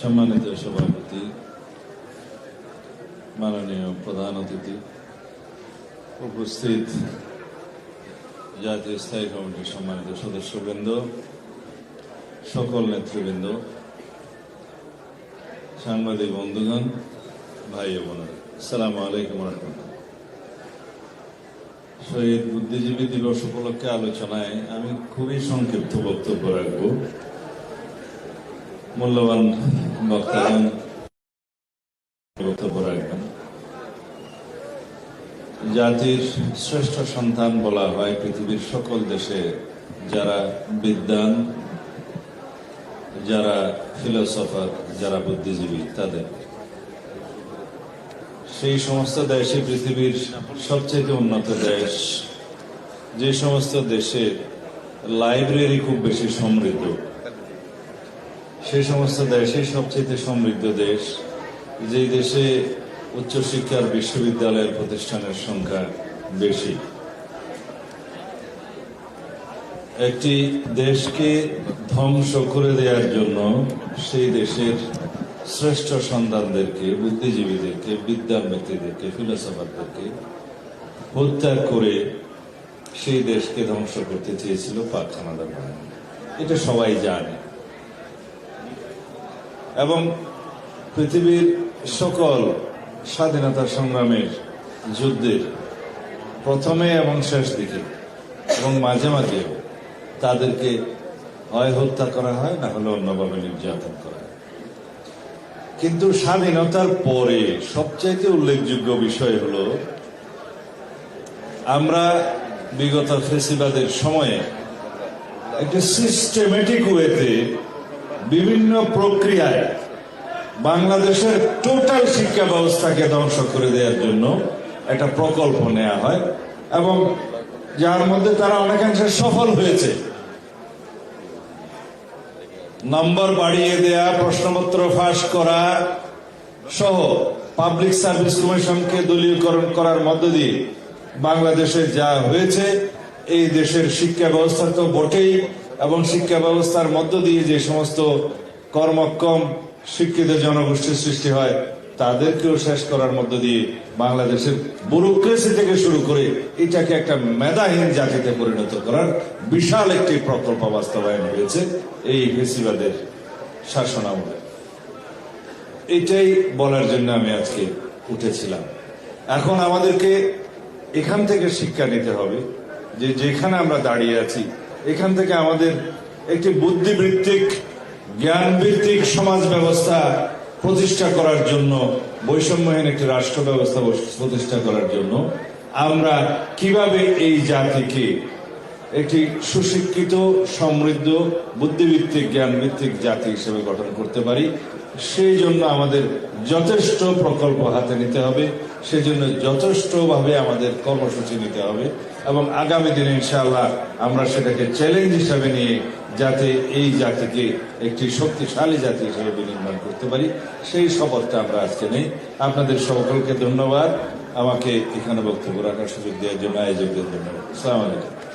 সম্মানিত সভাপতি, মাননীয় প্রধান অতিথি, উপস্থিত জাতীয় স্থায়ী কমিটির সম্মানিত সদস্যবৃন্দ, সকল নেতৃবৃন্দ, সাংবাদিক বন্ধুগণ, ভাই বোনেরা। সালাম আলাইকুম রহমতুল্লাহ। শহীদ বুদ্ধিজীবী দিবস উপলক্ষে আলোচনায় আমি খুবই সংক্ষিপ্ত বক্তব্য রাখব। মূল্যবান বক্তাগণ, বক্তব্য রাখবেন। জাতির শ্রেষ্ঠ সন্তান বলা হয় পৃথিবীর সকল দেশে যারা বিদ্যান যারা ফিলোসফার, যারা বুদ্ধিজীবী, তাদের। সেই সমস্ত দেশে পৃথিবীর সবচেয়ে উন্নত দেশ। যে সমস্ত দেশে লাইব্রেরি খুব বেশি সমৃদ্ধ। সেই সমস্ত দেশে সবচেয়ে সমৃদ্ধ দেশ। যেই দেশে উচ্চশিক্ষার বিশ্ববিদ্যালয়ের প্রতিষ্ঠানের সংখ্যা বেশি। একটি দেশকে ধ্বংস করে দেওয়ার জন্য সেই দেশের শ্রেষ্ঠ সন্তানদেরকে, বুদ্ধিজীবীদেরকে বিদ্যান ব্যক্তিদেরকে, ফিলোসফারদেরকে হত্যা করে সেই দেশকে ধ্বংস করতে চেয়েছিল পাক কানাডা বাহিনী। এটা সবাই জানে। এবং পৃথিবীর সকল স্বাধীনতা সংগ্রামের যুদ্ধের প্রথমে এবং শেষ দিকে এবং মাঝে মাঝে তাদেরকে হয় হত্যা করা হয়, না হলে অন্যভাবে নির্যাতন করা হয়। কিন্তু স্বাধীনতার পরে সবচাইতে উল্লেখযোগ্য বিষয় হলো, আমরা বিগত ফেসিবাদের সময়ে একটি সিস্টেমেটিক ওয়েতে বিভিন্ন প্রক্রিয়ায় বাংলাদেশের টোটাল শিক্ষা ব্যবস্থাকে ধ্বংস করে দেওয়ার জন্য একটা প্রকল্প নেওয়া হয় এবং যার মধ্যে তারা অনেকাংশে সফল হয়েছে। নম্বর বাড়িয়ে দেয়া, প্রশ্নপত্র ফাঁস করা সহ পাবলিক সার্ভিস কমিশনকে দলীয়করণ করার মধ্য দিয়ে বাংলাদেশে যা হয়েছে, এই দেশের শিক্ষা ব্যবস্থা তো বটেই এবং শিক্ষা ব্যবস্থার মধ্য দিয়ে যে সমস্ত কর্মক্ষম শিক্ষিত জনগোষ্ঠীর সৃষ্টি হয় তাদেরকেও শেষ করার মধ্য দিয়ে বাংলাদেশের ব্যুরোক্রেসি থেকে শুরু করে এটাকে একটা মেধাহীন জাতিতে পরিণত করার বিশাল একটি প্রকল্প বাস্তবায়ন হয়েছে এই ফেসিবাদের শাসনামলে। এটাই বলার জন্য আমি আজকে উঠেছিলাম। এখন আমাদেরকে এখান থেকে শিক্ষা নিতে হবে যে যেখানে আমরা দাঁড়িয়ে আছি, এখান থেকে আমাদের একটি বুদ্ধিবৃত্তিক জ্ঞানভিত্তিক সমাজ ব্যবস্থা প্রতিষ্ঠা করার জন্য বৈষম্যহীন একটি রাষ্ট্র ব্যবস্থা প্রতিষ্ঠা করার জন্য আমরা কীভাবে এই জাতিকে একটি সুশিক্ষিত, সমৃদ্ধ বুদ্ধিভিত্তিক জ্ঞানভিত্তিক জাতি হিসেবে গঠন করতে পারি। সেই জন্য আমাদের যথেষ্ট প্রকল্প হাতে নিতে হবে। সেই জন্য যথেষ্টভাবে আমাদের কর্মসূচি নিতে হবে এবং আগামী দিনে ইনশাআল্লাহ আমরা সেটাকে চ্যালেঞ্জ হিসাবে নিয়ে যাতে এই জাতিকে একটি শক্তিশালী জাতি হিসেবে বিনির্মাণ করতে পারি। সেই শপথটা আমরা আজকে নেই। আপনাদের সকলকে ধন্যবাদ। আমাকে এখানে বক্তব্য রাখার সুযোগ দেওয়ার জন্য আয়োজকদের ধন্যবাদ। সালাম আলাইকুম।